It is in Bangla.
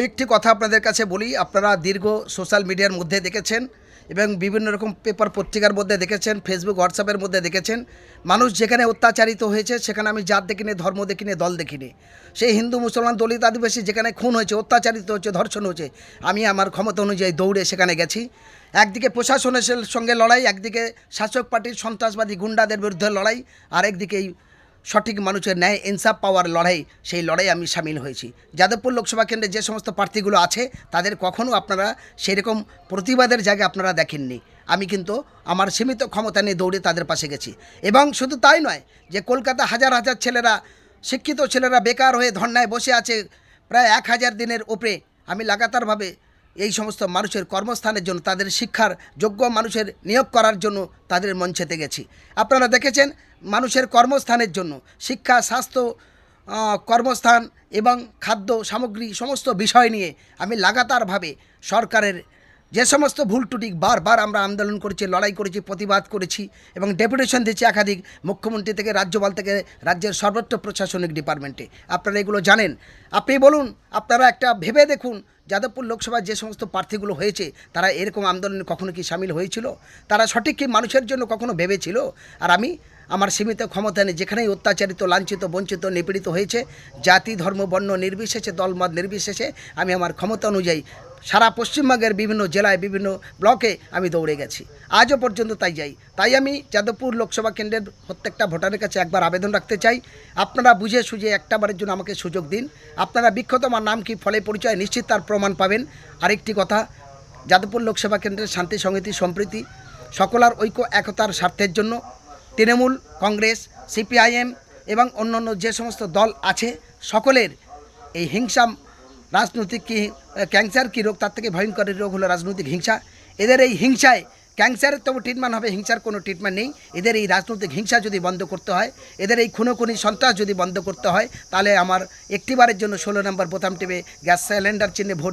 একটি কথা আপনাদের কাছে বলি, আপনারা দীর্ঘ সোশ্যাল মিডিয়ার মধ্যে দেখেছেন এবং বিভিন্ন রকম পেপার পত্রিকার মধ্যে দেখেছেন ফেসবুক হোয়াটসঅ্যাপের মধ্যে দেখেছেন। মানুষ যেখানে অত্যাচারিত হয়েছে, সেখানে আমি জাত দেখিনি, ধর্ম দেখিনি, দল দেখিনি। সেই হিন্দু, মুসলমান, দলিত, আদিবাসী যেখানে খুন হয়েছে, অত্যাচারিত হচ্ছে ধর্ষণ হচ্ছে আমি আমার ক্ষমতা অনুযায়ী দৌড়ে সেখানে গেছি। একদিকে প্রশাসনের সঙ্গে লড়াই, একদিকে শাসক পার্টির সন্ত্রাসবাদী গুন্ডাদের বিরুদ্ধে লড়াই আর একদিকে এই সঠিক মানুষের ন্যায়, ইনসাফ পাওয়ার লড়াই, সেই লড়াই আমি সামিল হয়েছি। যাদবপুর লোকসভা কেন্দ্রে যে সমস্ত প্রার্থীগুলো আছে, তাদের কখনও আপনারা সেরকম প্রতিবাদের জায়গায় আপনারা দেখেননি। আমি কিন্তু আমার সীমিত ক্ষমতা নিয়ে দৌড়ে তাদের পাশে গেছি। এবং শুধু তাই নয়, যে কলকাতা হাজার হাজার ছেলেরা, শিক্ষিত ছেলেরা বেকার হয়ে ধর্নায় বসে আছে, প্রায় এক হাজার দিনের ওপরে আমি লাগাতারভাবে এই সমস্ত মানুষের কর্মস্থানের জন্য, তাদের শিক্ষার যোগ্য মানুষের নিয়োগ করার জন্য তাদের মঞ্চেতে গেছি। আপনারা দেখেছেন, মানুষের কর্মস্থানের জন্য, শিক্ষা, স্বাস্থ্য কর্মস্থান এবং খাদ্য সামগ্রী, সমস্ত বিষয় নিয়ে আমি লাগাতারভাবে সরকারের যে সমস্ত ভুল টুটি বারবার আমরা আন্দোলন করেছি, লড়াই করেছি, প্রতিবাদ করেছি এবং ডেপুটেশন দিয়েছি একাধিক মুখ্যমন্ত্রী থেকে, রাজ্যপাল থেকে, রাজ্যের সর্বোচ্চ প্রশাসনিক ডিপার্টমেন্টে। আপনারা এগুলো জানেন। আপনি বলুন, আপনারা একটা ভেবে দেখুন, যাদবপুর লোকসভায় যে সমস্ত প্রার্থীগুলো হয়েছে, তারা এরকম আন্দোলনে কখনো কি সামিল হয়েছিল? তারা সঠিক কি মানুষের জন্য কখনো ভেবেছিল? আর আমি, আমার সীমিত ক্ষমতা নেই, যেখানেই অত্যাচারিত, লাঞ্ছিত, বঞ্চিত, নিপীড়িত হয়েছে, জাতি, ধর্ম, বর্ণ নির্বিশেষে, দলমত নির্বিশেষে, আমি আমার ক্ষমতা অনুযায়ী সারা পশ্চিমবঙ্গের বিভিন্ন জেলায়, বিভিন্ন ব্লকে আমি দৌড়ে গেছি। আজও পর্যন্ত তাই যাই। তাই আমি যাদবপুর লোকসভা কেন্দ্রের প্রত্যেকটা ভোটারের কাছে একবার আবেদন রাখতে চাই। আপনারা বুঝে সুঝে একটাবারের জন্য আমাকে সুযোগ দিন। আপনারা বিক্ষত আমার নাম কি, ফলে পরিচয় নিশ্চিত তার প্রমাণ পাবেন। আরেকটি কথা, যাদবপুর লোকসভা কেন্দ্রের শান্তি, সংহতি, সম্প্রীতি সকলার ঐক্য, একতার স্বার্থের জন্য তৃণমূল, কংগ্রেস, সিপিআইএম এবং অন্যান্য যে সমস্ত দল আছে, সকলের এই হিংসা রাজনৈতিক কী ক্যান্সার কী রোগ? তার থেকে ভয়ঙ্কর রোগ হলো রাজনৈতিক হিংসা। এদের এই হিংসায় ক্যান্সারের তবু ট্রিটমেন্ট হবে, হিংসার কোনো ট্রিটমেন্ট নেই। এদের এই রাজনৈতিক হিংসা যদি বন্ধ করতে হয়, এদের এই খুনোখুনি সন্ত্রাস যদি বন্ধ করতে হয়, তাহলে আমার একটিবারের জন্য ষোলো নম্বর বোতাম টিপে গ্যাস সিলিন্ডার চিহ্নে ভোট